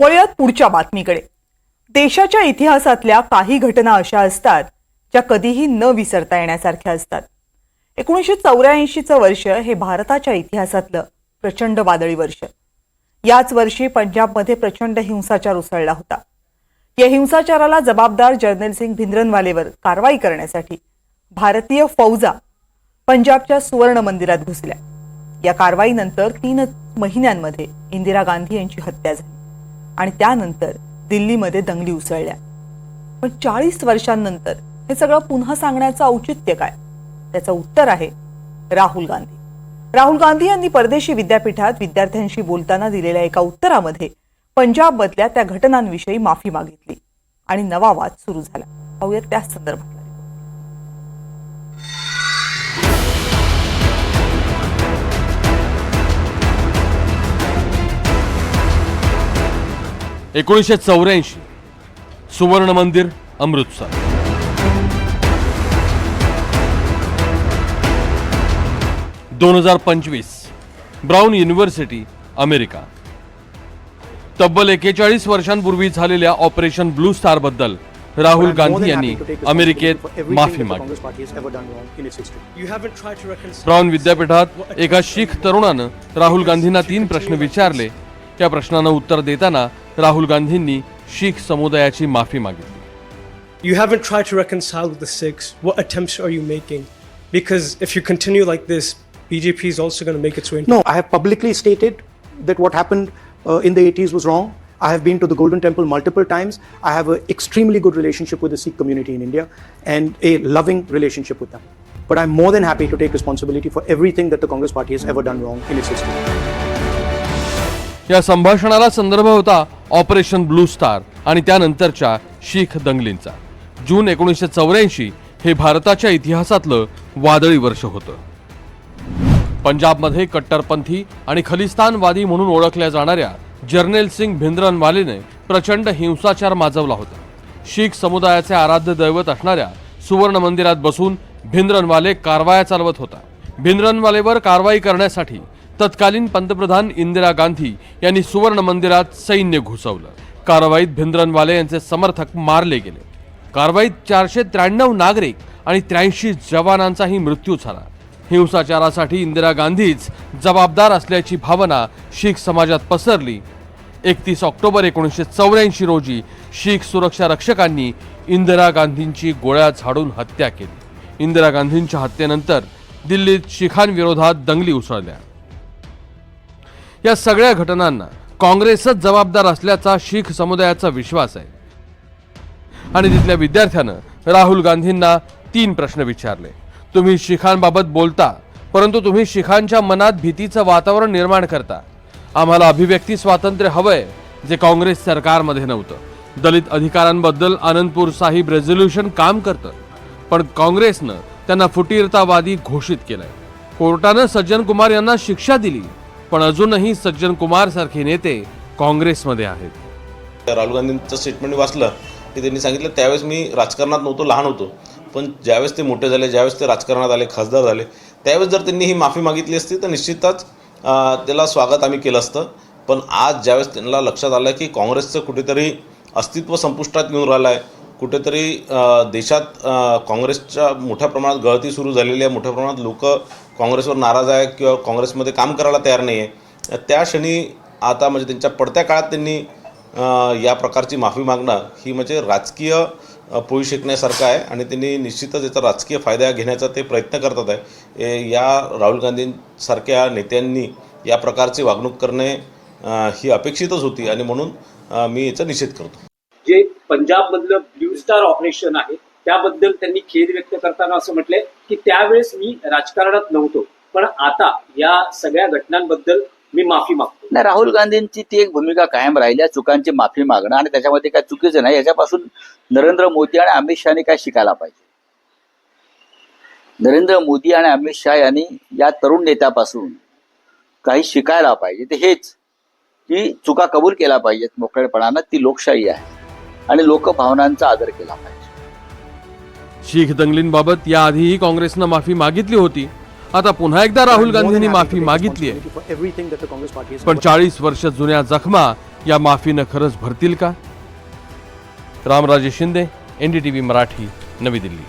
वळूयात पुढच्या बातमीकडे. देशाच्या इतिहासातल्या काही घटना अशा असतात ज्या कधीही न विसरता येण्यासारख्या असतात. एकोणीसशे चौऱ्याऐंशीचं वर्ष हे भारताच्या इतिहासातलं प्रचंड वादळी वर्ष. याच वर्षी पंजाबमध्ये प्रचंड हिंसाचार उसळला होता. या हिंसाचाराला जबाबदार जर्नल सिंग भिंद्रनवालेवर कारवाई करण्यासाठी भारतीय फौजा पंजाबच्या सुवर्ण मंदिरात घुसल्या. या कारवाईनंतर तीन महिन्यांमध्ये इंदिरा गांधी यांची हत्या झाली. आणि त्यानंतर दिल्लीमध्ये दंगली उसळल्या. पण चाळीस वर्षांनंतर हे सगळं पुन्हा सांगण्याचं औचित्य काय? त्याचं उत्तर आहे राहुल गांधी. राहुल गांधी यांनी परदेशी विद्यापीठात विद्यार्थ्यांशी बोलताना दिलेल्या एका उत्तरामध्ये पंजाबमधल्या त्या घटनांविषयी माफी मागितली आणि नवा वाद सुरू झाला. पाहूयात त्याच संदर्भात. एकोणीसशे चौऱ्याऐंशी. सुवर्ण मंदिर अमृतसर. दोन हजार पंचवीस ब्राऊन युनिव्हर्सिटी अमेरिका. तब्बल एकेचाळीस वर्षांपूर्वी झालेल्या ऑपरेशन ब्लू स्टारबद्दल राहुल गांधी यांनी अमेरिकेत माफी reconcile. ब्राऊन विद्यापीठात एका शीख तरुणानं राहुल गांधींना तीन प्रश्न विचारले. त्या प्रश्नांना उत्तर देताना राहुल गांधींनी शीख समुदायाची माफी मागितली You haven't tried to reconcile with the Sikhs. What attempts are you making? Because if you continue like this, BJP is also going to make its way. into No, I have publicly stated that what happened uh, in the 80s was wrong. I have been to the Golden Temple multiple times. I have an extremely good relationship with the Sikh community in India and a loving relationship with them. But I'm more than happy to take responsibility for everything that the Congress Party has ever done wrong in its history. या संभाषणाला संदर्भ होता operation blue star आणि त्यानंतरच्या शीख दंगलींचा. जून एकोणीसशे चौऱ्याऐंशी हे भारताच्या इतिहासातलं वादळी वर्ष होतं. पंजाबमध्ये कट्टरपंथी आणि खलिस्तानवादी म्हणून ओळखल्या जाणाऱ्या जर्नेल सिंग भिंद्रनवालेने प्रचंड हिंसाचार माजवला होता. शीख समुदायाचे आराध्य दैवत असणाऱ्या सुवर्ण मंदिरात बसून भिंद्रनवाले कारवाया चालवत होता. भिंद्रनवालेवर कारवाई करण्यासाठी तत्कालीन पंतप्रधान इंदिरा गांधी यांनी सुवर्ण मंदिरात सैन्य घुसवलं. कारवाईत भिंद्रनवाले यांचे समर्थक मारले गेले. कारवाईत चारशे त्र्याण्णव नागरिक आणि त्र्याऐंशी जवानांचाही मृत्यू झाला. हिंसाचारासाठी इंदिरा गांधीच जबाबदार असल्याची भावना शीख समाजात पसरली. एकतीस ऑक्टोबर एकोणीसशे चौऱ्याऐंशी रोजी शीख सुरक्षा रक्षकांनी इंदिरा गांधींची गोळ्या झाडून हत्या केली. इंदिरा गांधींच्या हत्येनंतर दिल्लीत शिखांविरोधात दंगली उसळल्या. या सगळ्या घटनांना काँग्रेसच जबाबदार असल्याचा शीख समुदायाचा विश्वास आहे. आणि तिथल्या विद्यार्थ्यानं राहुल गांधींना तीन प्रश्न विचारले. तुम्ही शिखांबाबत बोलता परंतु तुम्ही शिखांच्या मनात भीतीचं वातावरण निर्माण करता. आम्हाला अभिव्यक्ती स्वातंत्र्य हवंय जे काँग्रेस सरकारमध्ये नव्हतं. दलित अधिकारांबद्दल आनंदपूर साहिब रेझोल्युशन काम करतं. पण काँग्रेसनं त्यांना फुटीरतावादी घोषित केलंय. कोर्टानं सज्जन कुमार यांना शिक्षा दिली. पण अजूनही सज्जन कुमार सारखे नेते काँग्रेसमध्ये आहेत. राहुल गांधींचं स्टेटमेंट वाचलं की त्यांनी सांगितलं त्यावेळेस मी राजकारणात नव्हतो लहान होतो. पण ज्यावेळेस ते मोठे झाले ज्यावेळेस ते राजकारणात आले खासदार झाले त्यावेळेस जर त्यांनी ही माफी मागितली असती तर निश्चितच त्याला स्वागत आम्ही केलं असतं. पण आज ज्यावेळेस त्यांना लक्षात आलं की काँग्रेसचं कुठेतरी अस्तित्व संपुष्टात येऊन राहिलं आहे कुठेतरी देशात काँग्रेसच्या मोठ्या प्रमाणात गळती सुरू झालेली आहे. मोठ्या प्रमाणात लोक काँग्रेसवर नाराज आहे किंवा काँग्रेसमध्ये काम करायला तयार नाही आहे त्या क्षणी आता म्हणजे त्यांच्या पडत्या काळात त्यांनी या प्रकारची माफी मागणं ही म्हणजे राजकीय पोळी शिकण्यासारखं आहे आणि त्यांनी निश्चितच याचा राजकीय फायदा घेण्याचा ते प्रयत्न करतात आहे. या राहुल गांधींसारख्या नेत्यांनी या प्रकारची वागणूक करणे ही अपेक्षितच होती आणि म्हणून मी याचा निषेध करतो. पंजाबमधलं ब्ल्यू स्टार ऑपरेशन आहे. त्याबद्दल त्यांनी खेद व्यक्त करताना असं म्हटलंय की त्यावेळेस मी राजकारणात नव्हतो. पण आता या सगळ्या घटनांबद्दल मी माफी मागतो. नाही राहुल गांधींची ती एक भूमिका कायम राहिल्या चुकांची माफी मागणं आणि त्याच्यामध्ये काय चुकीचं नाही याच्यापासून नरेंद्र मोदी आणि अमित शहाने काय शिकायला पाहिजे? नरेंद्र मोदी आणि अमित शहा यांनी या तरुण नेत्यापासून काही शिकायला पाहिजे. ते हेच की चुका कबूल केला पाहिजेत मोकळेपणानं ती लोकशाही आहे. आणि लोकभावनांचा आदर केला पाहिजे. शीख दंगलींबाबत याआधीही काँग्रेसनं माफी मागितली होती. आता पुन्हा एकदा राहुल गांधींनी माफी मागितली has पण चाळीस वर्ष जुन्या जखमा या माफीनं खरंच भरतील का? Ramraje Shinde N D T V Marathi Navi Delhi.